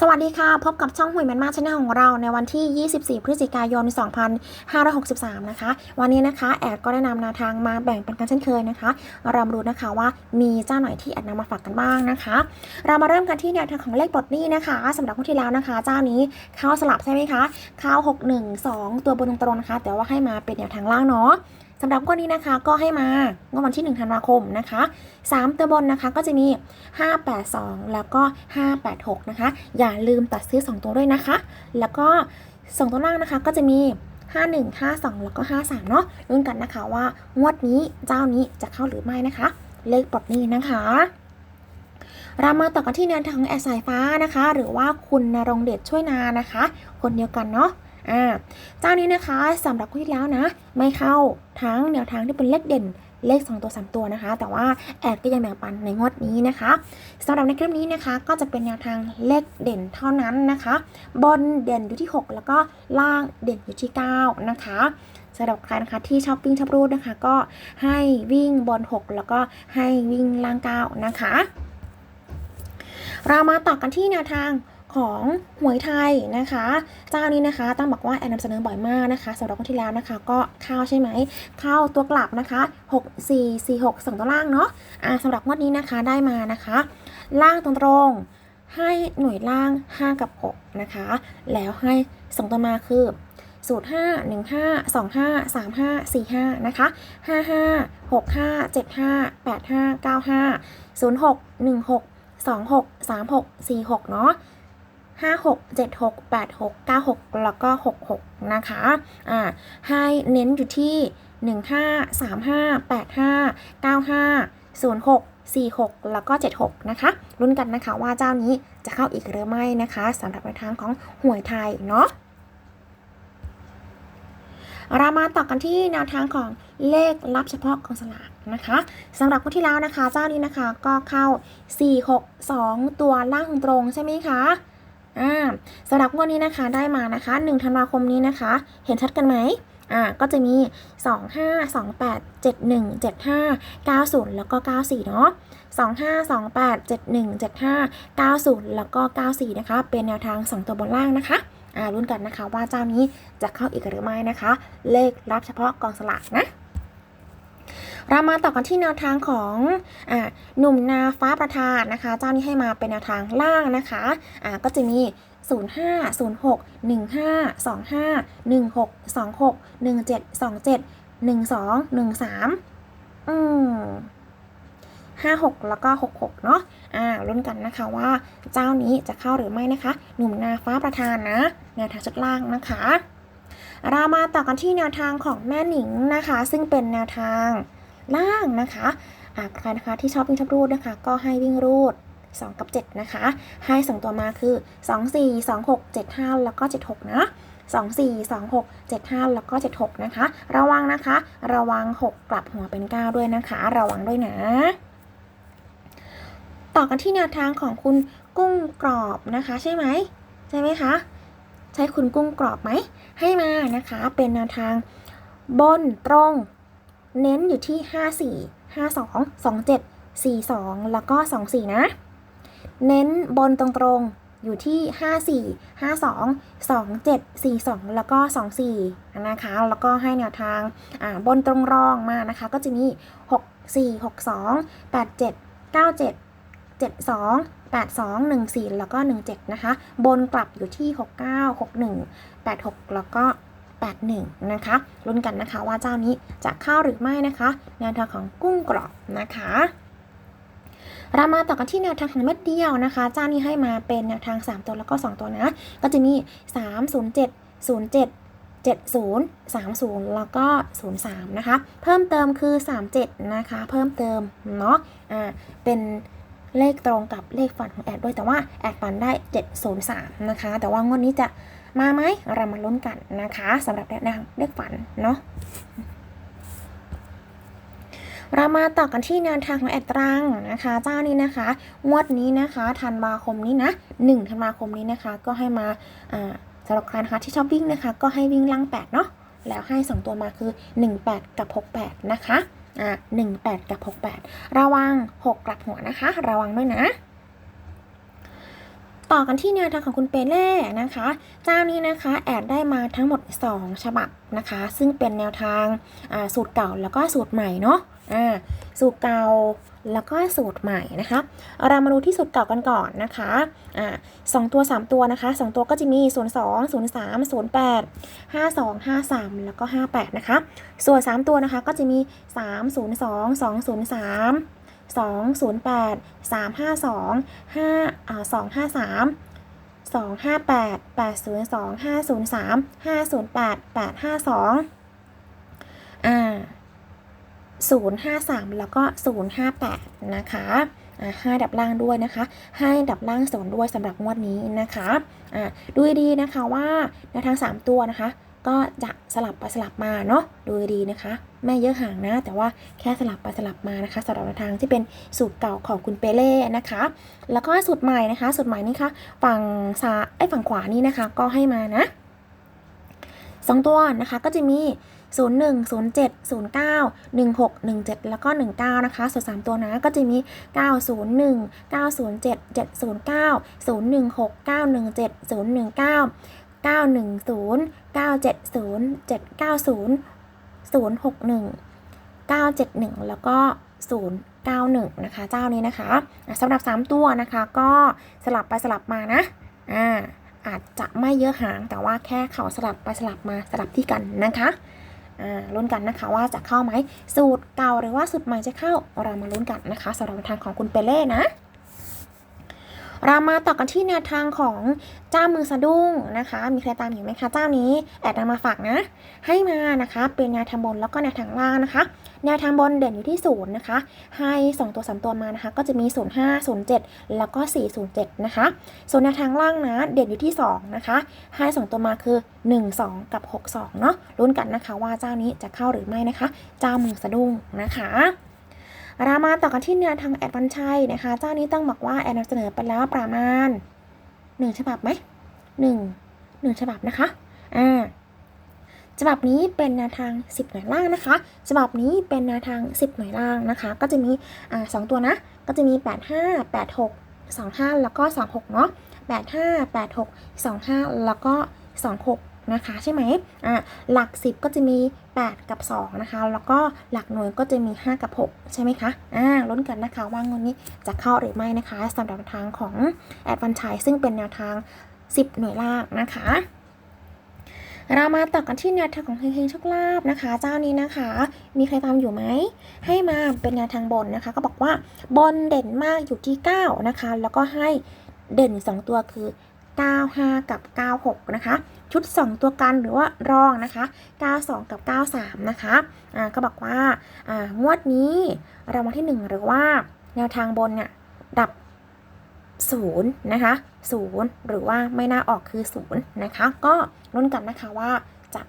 สวัสดีค่ะ พบกับช่องหวยแมนมาชแนลของเราในวันที่ 24 พฤศจิกายน 2563 นะคะ วันนี้นะคะ แอดก็ได้นำแนวทางมาแบ่งเป็นกันเช่นเคยนะคะ เรามาดูนะคะว่ามีเจ้าไหนที่แอดนำมาฝากกันบ้างนะคะ เรามาเริ่มกันที่แนวทางของเลขปลดนี้นะคะสำหรับคนที่แล้วนะคะ เจ้านี้เข้าสลับใช่ไหมคะเข้า6 1 2 ตัวบนตรงๆนะคะ แต่ว่าให้มาเป็นแนวทางล่างเนาะ สำหรับก้อนนี้นะคะก็ให้มางวดวันที่1ธันวาคมนะคะ3ตัวบนนะคะก็จะมี 582 แล้วก็ 586 นะคะ อย่าลืมตัดซื้อ 2 ตัวด้วยนะคะ แล้วก็ส่งตัวล่างนะคะก็จะมี 51 52 แล้วก็ 53 เนาะลุ้นกันนะคะว่างวดนี้เจ้านี้จะเข้าหรือไม่นะคะ เลขปลดหนี้นะคะเรามาต่อกันที่แนวทางของแอสายฟ้านะคะ หรือว่าคุณนรงเดชช่วยนานะคะ คนเดียวกันเนาะ อ่าเจ้านี้นะคะสำหรับคนที่แล้วนะ ไม่เข้าทั้งแนวทางที่เป็นเลขเด่นเลข 2 ตัว 3 ตัวนะคะ แต่ว่าแอดก็ยังแบ่งปันในงวดนี้นะคะสำหรับในคลิปนี้นะคะ ก็จะเป็นแนวทางเลขเด่นเท่านั้นนะคะ บนเด่นอยู่ที่ 6 แล้วก็ล่างเด่นอยู่ที่ 9 นะคะสำหรับใครนะคะที่ชอบวิ่งชอบรูดนะคะ ก็ให้วิ่งบน 6 แล้วก็ให้วิ่งล่าง 9 นะคะ เรามาต่อกันที่แนวทาง ของหวยไทยนะคะ เจ้านี้นะคะต้องบอกว่าแอนนำเสนอบ่อยมากนะคะสำหรับคนที่แล้วนะคะ ก็เข้าใช่ไหมเข้าตัวกลับนะคะ 6 4 4 6 2ตัวล่างเนาะอ่าสำหรับงวดนี้นะคะได้มานะคะ ล่างตรงๆให้หน่วยล่าง 5 กับ 6 นะคะ แล้วให้ส่งตัวมาคือสูตร5 1 5 2 5 3 5 4 5 นะคะ 5 5 6 5 7 5 8 5 9 5 0 6 1 6 2 6 3 6 4 6 เนาะ 5 6 7 6 8 6 9 6 แล้วก็ 6 6 นะคะ อ่า ให้เน้นอยู่ที่ 1 5 3 5 8 5 9 5 0 6 4 6 แล้วก็ 7 6 นะคะลุ้นกันนะคะว่าเจ้านี้จะเข้าอีกหรือไม่นะคะสำหรับในทางของหวยไทยเนาะเรามาต่อกันที่แนวทางของเลขลับเฉพาะของสลากนะคะสำหรับคนที่แล้วนะคะ เจ้านี้นะคะก็เข้า 4 6 2 ตัวล่างตรงใช่ไหมคะ อ่าสำหรับงวดนี้นะคะได้มานะคะ1ธันวาคมนี้นะคะ เห็นชัดกันไหมอ่าก็จะมี 2 5 2 8 7 1 7 5 9 0 แล้วก็ 94 เนาะ2 5 2 8 7 1 7 5 9 0 แล้วก็ 94 นะคะ เป็นแนวทาง 2 ตัวบนล่างนะคะอ่ารุ่นกันนะคะว่าเจ้านี้จะเข้าอีกหรือไม่นะคะ เลขรับเฉพาะกองสลากนะ เรามาต่อกันที่แนวทางของอหนุ่มนาฟ้าประธานนะคะ เจ้านี้ให้มาเป็นแนวทางล่างนะคะอ่าก็จะมี 05 06 15 25 16 26 17 27 12 13 อืม56 แล้วก็ 66 เนาะอ่าลุ้นกันนะคะว่าเจ้านี้จะเข้าหรือไม่นะคะ หนุ่มนาฟ้าประธานนะ แนวทางชุดล่างนะคะ เรามาต่อกันที่แนวทางของแม่หนิงนะคะ ซึ่งเป็นแนวทางล่างนะคะอ่าใครนะคะที่ชอบวิ่งชอบรูดนะคะ ก็ให้วิ่งรูด 2 กับ 7 นะคะ ให้ส่งตัวมาคือ 2 4 2 6 7 5 แล้วก็ 76 นะ 2 4 2 6 7 5 แล้วก็ 76 นะคะ ระวังนะคะ ระวัง 6 กลับหัวเป็น 9 ด้วยนะคะ ระวังด้วยนะ ต่อกันที่แนวทางของคุณกุ้งกรอบนะคะ ใช่ไหม ใช่ไหมคะ ใช่คุณกุ้งกรอบไหม ให้มานะคะเป็นแนวทางบนตรง เน้นอยู่ที่ 54 52 27 42 แล้วก็ 24 นะ เน้นบนตรงๆอยู่ที่ 54 52 27 42 แล้วก็ 24 นะคะ แล้วก็ให้แนวทางบนตรงรองมานะคะ ก็จะมี 64 62 87 97 72 82 14 แล้วก็ 17 นะคะ บนกลับอยู่ที่ 69 61 86 แล้วก็ 81 นะคะลุ้นกันนะคะว่าเจ้านี้จะเข้าหรือไม่นะคะแนวทางของกุ้งกรอบนะคะเรามาต่อกันที่แนวทางของเม็ดเดียวนะคะเจ้านี้ให้มาเป็นแนวทาง 3 ตัวแล้วก็ 2 ตัวนะ ก็จะมี 3 0 7 0 7 70 30 แล้วก็ 03 นะคะ เพิ่มเติมคือ 37 นะคะ เพิ่มเติมเนาะ อ่า เป็น เลขตรงกับเลขฝันของแอดด้วยแต่ว่าแอดฝันได้ 703 นะคะ แต่ว่างวดนี้จะมาไหมเรามาลุ้นกันนะคะสำหรับแนวเลขฝันเนาะเรามาต่อกันที่แนวทางของแอดตรังนะคะ เจ้านี้นะคะ งวดนี้นะคะธันวาคมนี้นะ1ธันวาคมนี้นะคะ ก็ให้มาอ่าสำหรับใครนะคะที่ชอบวิ่งนะคะ ก็ให้วิ่งล่าง8เนาะแล้วให้ 2 ตัวมาคือ 18 กับ 68 นะคะ อ่งแปดกับหกแปดระวังหกลับหัวนะคะ ระวังด้วยนะ ต่อกันที่แนวทางของคุณเปเล่นะคะ เจ้านี้นะคะแอดได้มาทั้งหมด 2 ฉบับนะคะ ซึ่งเป็นแนวทางสูตรเก่าแล้วก็สูตรใหม่เนาะอ่า สูตรเก่าแล้วก็สูตรใหม่นะคะ เรามาดูที่สูตรเก่ากันก่อนนะคะอ่าสองตัว 3 ตัวนะคะ 2 ตัวก็จะมี 0 2 0 3 0 8 5 2 5 3 แล้วก็ 58 นะคะ ส่วน 3 ตัวนะคะก็จะมี 3 0 2 2 0 3 2 0 8 3 5 2 5อ่า2 5 3 2 5 8 8 0 2 5 0 3 5 0 8 8 5 2อ่า 053 แล้วก็ 058 นะคะอ่าดับล่างด้วยนะคะให้ดับล่างสนด้วยสำหรับงวดนี้นะคะอ่าดูดีนะคะว่าแนวทาง 3 ตัวนะคะ ก็จะสลับไปสลับมาเนาะดูดีนะคะไม่เยอะห่างนะ แต่ว่าแค่สลับไปสลับมานะคะสำหรับแนวทางที่เป็นสูตรเก่าของคุณเปเล่นะคะ แล้วก็สูตรใหม่นะคะสูตรใหม่นี่ค่ะฝั่งซ้ายไอ้ยฝั่งขวานี่นะคะก็ให้มานะสองตัวนะคะก็จะมี 01 07 09 16 17 แล้วก็ 19 นะคะ ส่วน 3 ตัวนะก็จะมี 901 907 709 016 917 019 910 970 790 061 971 แล้วก็ 091 นะคะ เจ้านี้นะคะสำหรับ 3 ตัวนะคะก็สลับไปสลับมานะอ่าอาจจะไม่เยอะหางแต่ว่าแค่เขาสลับไปสลับมาสลับที่กันนะคะ ลุ้นกันนะคะว่าจะเข้าไหมสูตรเก่าหรือว่าสูตรใหม่จะเข้าเรามาลุ้นกันนะคะสำหรับทางของคุณเปเล่นะ เรามาต่อกันที่แนวทางของเจ้ามือสะดุ้งนะคะ มีใครตามอยู่ไหมคะเจ้านี้แอดนำมาฝากนะ ให้มานะคะ เป็นแนวทางบนแล้วก็แนวทางล่างนะคะ แนวทางบนเด่นอยู่ที่ศูนย์นะคะ ให้สองตัวสามตัวมานะคะ ก็จะมี 0 5 0 7 แล้วก็ 407 นะคะ ส่วนแนวทางล่างนะ เด่นอยู่ที่ 2 นะคะ ให้สองตัวมาคือ 1 2 กับ 6 2 เนาะลุ้นกันนะคะว่าเจ้านี้จะเข้าหรือไม่นะคะ เจ้ามือสะดุ้งนะคะ เรามาต่อกันที่แนวทางแอดวันชัยนะคะ เจ้านี้ต้องบอกว่าแอดนำเสนอไปแล้วประมาณ1ฉบับไหมหนึ่งหนึ่งฉบับนะคะ อ่าฉบับนี้เป็นแนวทาง 10 หน่วยล่างนะคะ ฉบับนี้เป็นแนวทาง 10 หน่วยล่างนะคะ ก็จะมีอ่าสองตัวนะ ก็จะมี 8 5 8 6 2 5 แล้วก็ 26 เนาะ8 5 8 6 2 5 แล้วก็ 26 นะคะใช่ไหมอ่าหลัก 10 ก็จะมี 8 กับ 2 นะคะ แล้วก็หลักหน่วยก็จะมี 5 กับ 6 ใช่ไหมคะอ่าลุ้นกันนะคะว่างวดนี้จะเข้าหรือไม่นะคะสำหรับทางของแอดวันชัยซึ่งเป็นแนวทาง 10 หน่วยล่างนะคะเรามาต่อกันที่แนวทางของเฮงๆโชคลาภนะคะ เจ้านี้นะคะ มีใครตามอยู่ไหม ให้มาเป็นแนวทางบนนะคะ ก็บอกว่าบนเด่นมากอยู่ที่ 9 นะคะ แล้วก็ให้เด่น 2 ตัวคือ 95 กับ 96 นะคะ ชุด 2 ตัวกันหรือว่ารองนะคะ 92 กับ 93 นะคะอ่าก็บอกว่าอ่างวดนี้รามาที่ 1 หรือว่าแนวทางบนเนี่ยดับศูนย์นะคะศูนย์หรือว่าไม่น่าออกคือศูนย์นะคะ ก็ลุ้นกันนะคะว่าจะ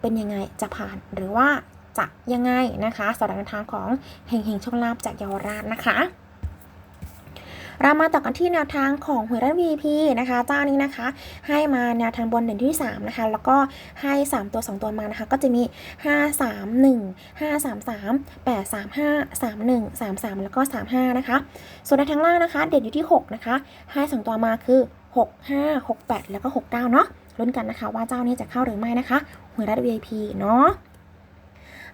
เป็นยังไงจะผ่านหรือว่าจะยังไงนะคะสำหรับแนวทางของเฮงเฮงโชคลาภจากเยาวราชนะคะ เรามาต่อกันที่แนวทางของหวยรัฐ VP นะคะเจ้านี้นะคะ ให้มาแนวทางบนเด่นที่ 3 นะคะ แล้วก็ให้ 3 ตัว 2 ตัวมานะคะ ก็จะมี 5 3 1 5 3 3 8 3 5 3 1 3 3 แล้วก็ 35 นะคะ ส่วนในทางล่างนะคะ เด่นอยู่ที่ 6 นะคะ ให้สองตัวมาคือ 6 5 6 8 แล้วก็ 6 9 เนาะลุ้นกันนะคะ ว่าเจ้านี้จะเข้าหรือไม่นะคะหวยรัฐ VIP เนาะ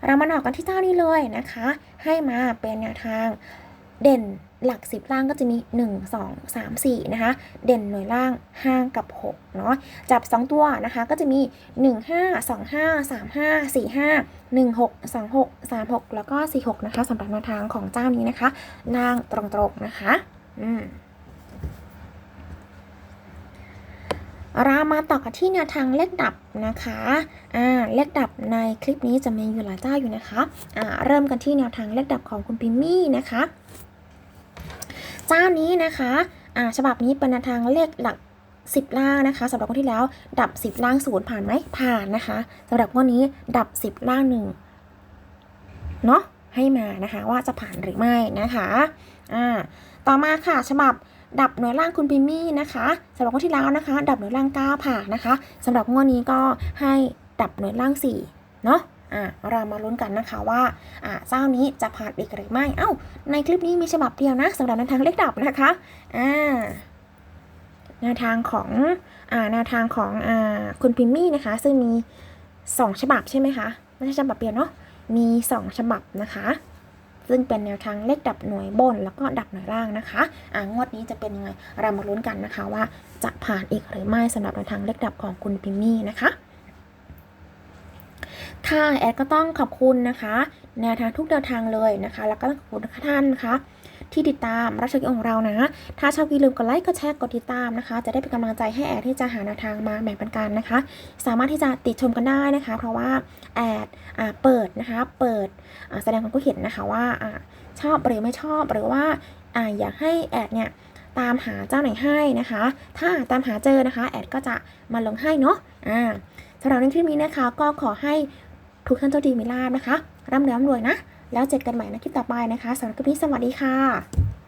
เรามาหนอกกันที่เจ้านี้เลยนะคะ ให้มาเป็นแนวทาง เด่นหลัก 10 ล่างก็จะมี 1 2 3 4 นะคะ เด่นหน่วยล่าง 5 กับ 6 เนาะ จับ 2 ตัวนะคะ ก็จะมี 1 5 2 5 3 5 4 5 1 6 2 6 3 6 แล้วก็ 4 6 นะคะสำหรับแนวทางของเจ้านี้นะคะ ล่างตรงๆนะคะ อืมเรามาต่อกันที่แนวทางเลขดับนะคะ อ่า เลขดับในคลิปนี้จะมีอยู่หลายเจ้าอยู่นะคะ อ่า เริ่มกันที่แนวทางเลขดับของคุณปิมมี่นะคะ เจ้านี้นะคะอ่าฉบับนี้เป็นทางเลขหลัก10 ล่างนะคะสำหรับคนที่แล้วดับ 10 ล่างศูนย์ผ่านไหมผ่านนะคะสำหรับวันนี้ดับ 10 ล่างหนึ่งเนาะให้มานะคะว่าจะผ่านหรือไม่นะคะอ่าต่อมาค่ะฉบับดับหน่วยล่างคุณปิมี่นะคะสำหรับคนที่แล้วนะคะ ดับหน่วยล่าง9ผ่านนะคะสำหรับงวดนี้ก็ให้ดับหน่วยล่าง4เนาะ อ่าเรามาลุ้นกันนะคะว่าอ่าเจ้านี้จะผ่านอีกหรือไม่ เอ้า ในคลิปนี้มีฉบับเดียวนะสำหรับแนวทางเลขดับนะคะอ่าแนวทางของอ่าแนวทางของอ่าคุณพิมมี่นะคะ ซึ่งมี 2 ฉบับใช่ไหมคะไม่ใช่ฉบับเดียวเนาะมี 2 ฉบับนะคะ ซึ่งเป็นแนวทางเลขดับหน่วยบน แล้วก็ดับหน่วยล่างนะคะอ่างวดนี้จะเป็นยังไงเรามาลุ้นกันนะคะว่าจะผ่านอีกหรือไม่สำหรับแนวทางเลขดับของคุณพิมมี่นะคะ ค่ะแอดก็ต้องขอบคุณนะคะแนวทางทุกแนวทางเลยนะคะ แล้วก็ต้องขอบคุณท่านนะคะ ที่ติดตามรับชมของเรานะ ถ้าชอบอย่าลืมกดไลค์กดแชร์กดติดตามนะคะ จะได้เป็นกำลังใจให้แอดที่จะหาแนวทางมาแบ่งปันกันนะคะ สามารถที่จะติดชมกันได้นะคะ เพราะว่าแอดอเปิดนะคะ เปิดแสดงความคิดเห็นนะคะว่าอชอบหรือไม่ชอบหรือว่าอ่าอยากให้แอดเนี่ยตามหาเจ้าไหนให้นะคะ ถ้าตามหาเจอนะคะ แอดก็จะมาลงให้เนาะอ่าสำหรับในคลิปนี้นะคะก็ขอให้ ทุกท่านเจ้าดีมีลาบนะคะ ร่ำรวยร่ำรวยนะ แล้วเจอกันใหม่ในคลิปต่อไปนะคะสำหรับคลิปนี้สวัสดีค่ะ